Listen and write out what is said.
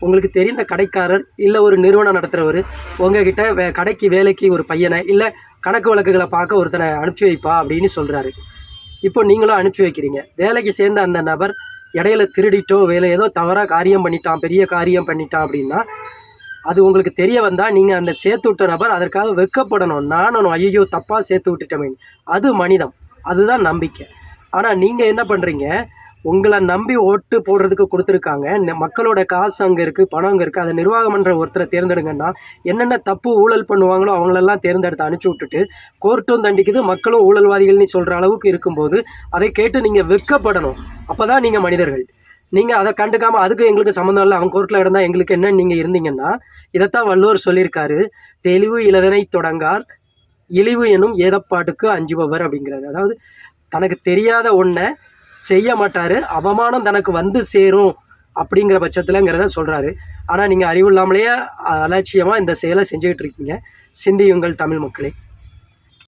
உங்களுக்கு தெரிந்த கடைக்காரர் இல்லை ஒரு நிறுவனம் நடத்துகிறவர் உங்ககிட்ட வே கடைக்கு வேலைக்கு ஒரு பையனை இல்லை கணக்கு வழக்குகளை பார்க்க ஒருத்தனை அனுப்பிச்சி வைப்பா அப்படின்னு சொல்கிறாரு இப்போ நீங்களும் அனுப்பிச்சி வைக்கிறீங்க. வேலைக்கு சேர்ந்த அந்த நபர் இடையில திருடிட்டோ வேலை ஏதோ தவறாக காரியம் பண்ணிட்டான் பெரிய காரியம் பண்ணிட்டான் அப்படின்னா அது உங்களுக்கு தெரிய வந்தால் நீங்கள் அந்த சேர்த்து விட்ட நபர் அதற்காக வெக்கப்படணும். நானும் ஐயோ தப்பாக சேர்த்து விட்டுட்டோமே அது மனிதம். அதுதான் நம்பிக்கை. ஆனால் நீங்கள் என்ன பண்ணுறீங்க உங்களை நம்பி ஓட்டு போடுறதுக்கு கொடுத்துருக்காங்க. மக்களோட காசு அங்கே இருக்குது பணம் அங்கே இருக்குது அதை நிர்வாகம் பண்ணுற ஒருத்தரை தேர்ந்தெடுங்கன்னா என்னென்ன தப்பு ஊழல் பண்ணுவாங்களோ அவங்களெல்லாம் தேர்ந்தெடுத்து அனுப்பிச்சி விட்டுட்டு கோர்ட்டும் தண்டிக்குது மக்களும் ஊழல்வாதிகள்னு சொல்கிற அளவுக்கு இருக்கும்போது அதை கேட்டு நீங்கள் வெக்கப்படணும். அப்போ தான் நீங்கள் மனிதர்கள். நீங்கள் அதை கண்டுக்காமல் அதுக்கு எங்களுக்கு சம்மந்தம் இல்லை. அவன் கோர்ட்டில் இருந்தால் எங்களுக்கு என்ன நீங்கள் இருந்தீங்கன்னா இதைத்தான் வள்ளுவர் சொல்லியிருக்காரு. தெளிவு இளதனை தொடங்கார் இழிவு எனும் ஏதப்பாட்டுக்கு அஞ்சுபவர் அப்படிங்கிறாரு. அதாவது தனக்கு தெரியாத ஒன்றை செய்ய மாட்டார். அவமானம் தனக்கு வந்து சேரும் அப்படிங்கிற பட்சத்தில்ங்கிறத சொல்கிறாரு ஆனால் நீங்கள் அறிவு இல்லாமலேயே அலட்சியமாக இந்த செயலை செஞ்சுக்கிட்டு இருக்கீங்க. சிந்தியுங்கள் தமிழ் மக்களே.